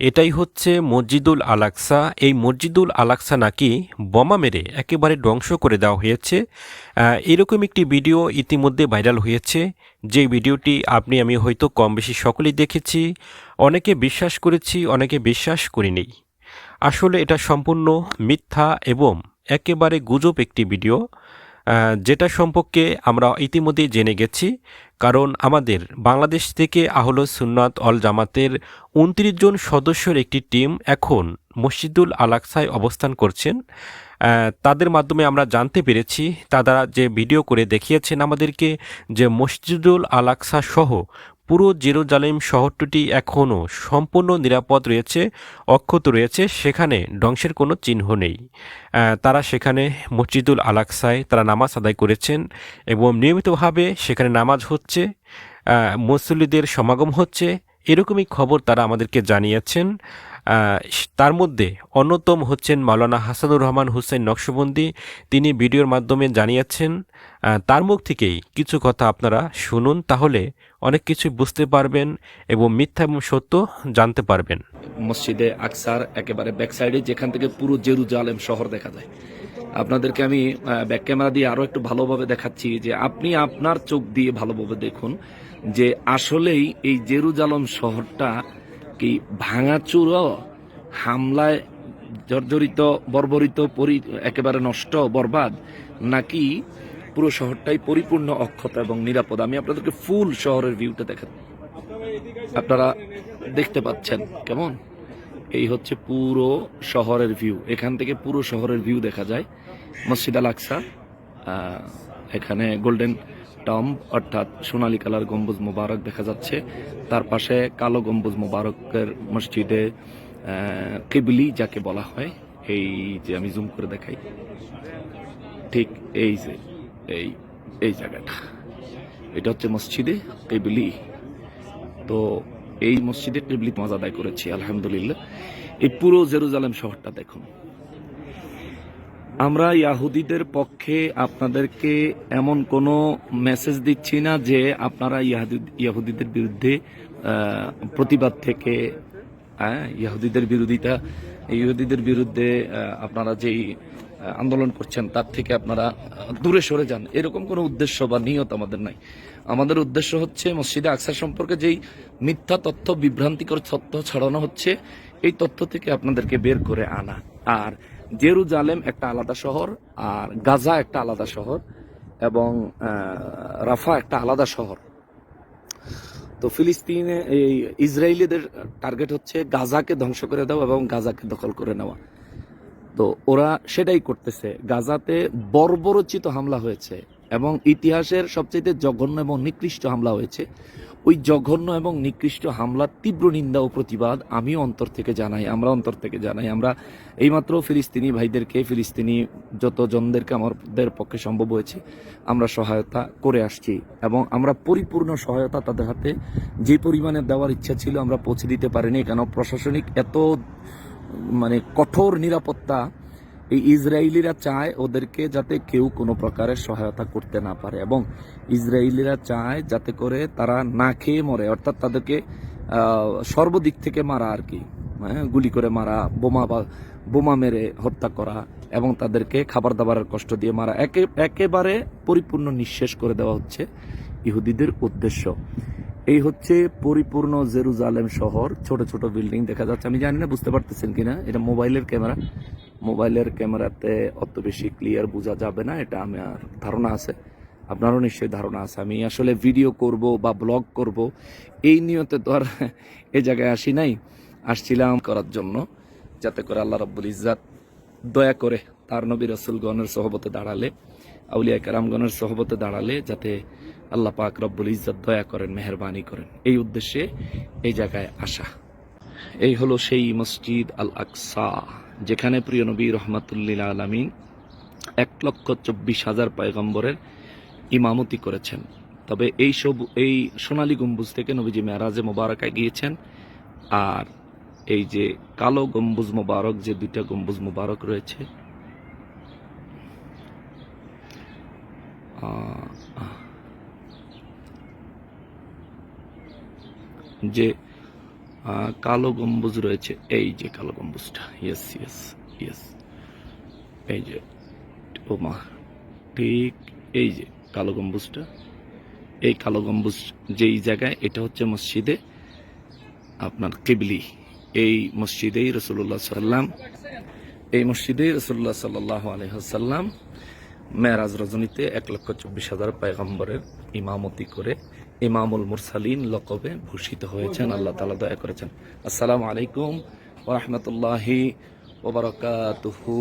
এটাই হচ্ছে মসজিদুল আলাকসা। এই মসজিদুল আলাকসা নাকি বোমা মেরে একেবারে ধ্বংস করে দেওয়া হয়েছে। এরকম একটি ভিডিও ইতিমধ্যে ভাইরাল হয়েছে। যে ভিডিওটি আপনি, আমি হয়তো কম বেশি সকলেই দেখেছি, অনেকে বিশ্বাস করেছি, অনেকে বিশ্বাস করিনি। আসলে এটা সম্পূর্ণ মিথ্যা এবং একেবারে গুজব একটি ভিডিও। যেটা সম্পর্কে আমরা ইতিমধ্যে জেনে গেছি, কারণ আমাদের বাংলাদেশ থেকে আহল সুন্নাত অল জামাতের উনত্রিশ জন সদস্যের একটি টিম এখন মসজিদুল আলাকসায় অবস্থান করছেন। তাদের মাধ্যমে আমরা জানতে পেরেছি, তারা যে ভিডিও করে দেখিয়েছেন আমাদেরকে যে মসজিদুল আলাকসা সহ পুরো জেরুজালেম শহরটি এখনও সম্পূর্ণ নিরাপদ রয়েছে, অক্ষত রয়েছে, সেখানে ধ্বংসের কোনো চিহ্ন নেই। তারা সেখানে মসজিদুল আলাকসায় তারা নামাজ আদায় করেছেন এবং নিয়মিতভাবে সেখানে নামাজ হচ্ছে মুসল্লিদের সমাগম হচ্ছে। এরকমই খবর তারা আমাদেরকে জানিয়েছেন। তার মধ্যে অন্যতম হচ্ছেন মাওলানা হাসানুর রহমান হুসেন নকশবন্দি। তিনি ভিডিওর মাধ্যমে জানিয়েছেন তার মুখ থেকেই কিছু কথা আপনারা শুনুন, তাহলে অনেক কিছু বুঝতে পারবেন এবং মিথ্যা এবং সত্য জানতে পারবেন। মসজিদে আকসার একেবারে ব্যাক সাইডে যেখান থেকে পুরো জেরুজালেম শহর দেখা যায়। আপনাদেরকে আমি ব্যাক ক্যামেরা দিয়ে আরও একটু ভালোভাবে দেখাচ্ছি যে আপনি আপনার চোখ দিয়ে ভালোভাবে দেখুন যে আসলেই এই জেরুজালম শহরটা কি ভাঙাচুরো হামলায় জর্জরিত, বর্বরিত, পরি, একেবারে নষ্ট, বরবাদ, নাকি পুরো শহরটাই পরিপূর্ণ অক্ষত এবং নিরাপদ? আমি আপনাদেরকে ফুল শহরের ভিউটা দেখা আপনারা দেখতে পাচ্ছেন কেমন? এই হচ্ছে পুরো শহরের ভিউ এখান থেকে পুরো শহরের ভিউ দেখা যায়। মসজিদ আল আকসা এখানে গোল্ডেন টম, অর্থাৎ সোনালী কালার গম্বুজ মোবারক দেখা যাচ্ছে। তার পাশে কালো গম্বুজ মোবারকের মসজিদে কিবলি যাকে বলা হয়। এই যে আমি জুম করে দেখাই। ঠিক এই যে, এই এই জায়গাটা। এটা হচ্ছে মসজিদে কিবলি। তো এই মসজিদে টেবলিত মজা আদায় করেছি, আলহামদুলিল্লাহ। এই পুরো জেরুজালেম শহরটা দেখুন। আমরা ইয়াহুদিদের পক্ষে আপনাদেরকে এমন কোনো মেসেজ দিচ্ছি না যে আপনারা ইয়াহুদি- ইয়াহুদিদের বিরুদ্ধে প্রতিবাদ থেকে হ্যাঁ, ইয়াহুদিদের বিরোধিতা ইহুদিদের বিরুদ্ধে আপনারা যেই আন্দোলন করছেন তার থেকে আপনারা দূরে সরে যান। এরকম কোনো উদ্দেশ্য বা নিয়ত আমাদের নাই। আমাদের উদ্দেশ্য হচ্ছে মসজিদে আকসার সম্পর্কে যেই মিথ্যা তথ্য বিভ্রান্তিকর তথ্য ছড়ানো হচ্ছে এই তথ্য থেকে আপনাদেরকে বের করে আনা। আর জেরুজালেম একটা আলাদা শহর আর গাজা একটা আলাদা শহর এবং রাফা একটা আলাদা শহর। তো ফিলিস্তিনে এই ইসরায়েলিদের টার্গেট হচ্ছে গাজাকে ধ্বংস করে দেওয়া এবং গাজাকে দখল করে নেওয়া। তো ওরা সেটাই করতেছে। গাজাতে বর্বরচিত হামলা হয়েছে। এবং ইতিহাসের সবচেয়ে জঘন্য এবং নিকৃষ্ট হামলা হয়েছে। ওই জঘন্য এবং নিকৃষ্ট হামলার তীব্র নিন্দা ও প্রতিবাদ আমিও অন্তর থেকে জানাই, আমরা অন্তর থেকে জানাই। আমরা এইমাত্র ফিলিস্তিনি ভাইদেরকে, ফিলিস্তিনি যত জনদেরকে আমাদের পক্ষে সম্ভব হয়েছে, আমরা সহায়তা করে আসছি এবং আমরা পরিপূর্ণ সহায়তা তাদের হাতে। যে পরিমাণে দেওয়ার ইচ্ছা ছিল আমরা পৌঁছে দিতে পারিনি, কেন প্রশাসনিক এত মানে কঠোর নিরাপত্তা এই ইসরায়েলিরা চায় ওদেরকে যাতে কেউ কোনো প্রকারের সহায়তা করতে না পারে এবং ইসরায়েলিরা চায় যাতে করে তারা না খেয়ে মরে অর্থাৎ তাদেরকে সর্বদিক থেকে মারা আর কি হ্যাঁ, গুলি করে মারা বোমা বা বোমা মেরে হত্যা করা এবং তাদেরকে খাবার দাবারের কষ্ট দিয়ে মারা একে একেবারে পরিপূর্ণ নিঃশেষ করে দেওয়া হচ্ছে ইহুদিদের উদ্দেশ্য। এই হচ্ছে পরিপূর্ণ জেরুজালেম শহর ছোট ছোট বিল্ডিং দেখা যাচ্ছে। আমি জানি না বুঝতে পারতেছেন কিনা এটা মোবাইলের ক্যামেরা। মোবাইলের ক্যামেরাতে অত বেশি ক্লিয়ার বোঝা যাবে না, এটা আমার ধারণা আছে। আপনারও নিশ্চয়ই ধারণা আছে। আমি আসলে ভিডিও করব বা ব্লগ করব, এই নিয়তে তো আর এ জায়গায় আসি নাই। আসছিলাম করার জন্য, যাতে করে আল্লাহ রব্বুল ইজ্জাত দয়া করে তার নবী রসুলগণের সহবতে দাঁড়ালে, আউলিয়া কারামগণের সহবতে দাঁড়ালে যাতে আল্লাহ পাক রব্বুল ইজ্জত দয়া করেন, মেহরবানি করেন। এই উদ্দেশ্যে এই জায়গায় আসা। এই হলো সেই মসজিদ আল আকসা। যেখানে প্রিয় নবী রহমাতুল্লিল আলমিন এক লক্ষ চব্বিশ হাজার পয়গম্বরের ইমামতি করেছেন। তবে এই সব, এই সোনালী গম্বুজ থেকে নবীজি মেয়ারাজে মোবারকায় গিয়েছেন আর এই যে কালো গম্বুজ মোবারক, যে দুইটা গম্বুজ মোবারক রয়েছে যে কালো গম্বুজ রয়েছে। এই যে কালো গম্বুজটা। ইয়েস ইয়েস ইয়েস এই যে ও মা ঠিক এই যে কালো গম্বুজটা। এই কালো গম্বুজ যেই জায়গায়, এটা হচ্ছে মসজিদে আপনার কিবলি। এই মসজিদেই রসুল্লাহ সাল্লাম এই মসজিদেই রসুল্লাহ সাল্লাহ আলহাসাল্লাম মেরাজ রজনীতে এক লক্ষ চব্বিশ হাজার পায়গম্বরের ইমামতি করে ইমামুল মুরসালিন লকবে ভূষিত হয়েছেন। আল্লাহ তালা দয়া করেছেন। আসসালামু আলাইকুম ওরহমতুল্লাহি ওবরকাতুহু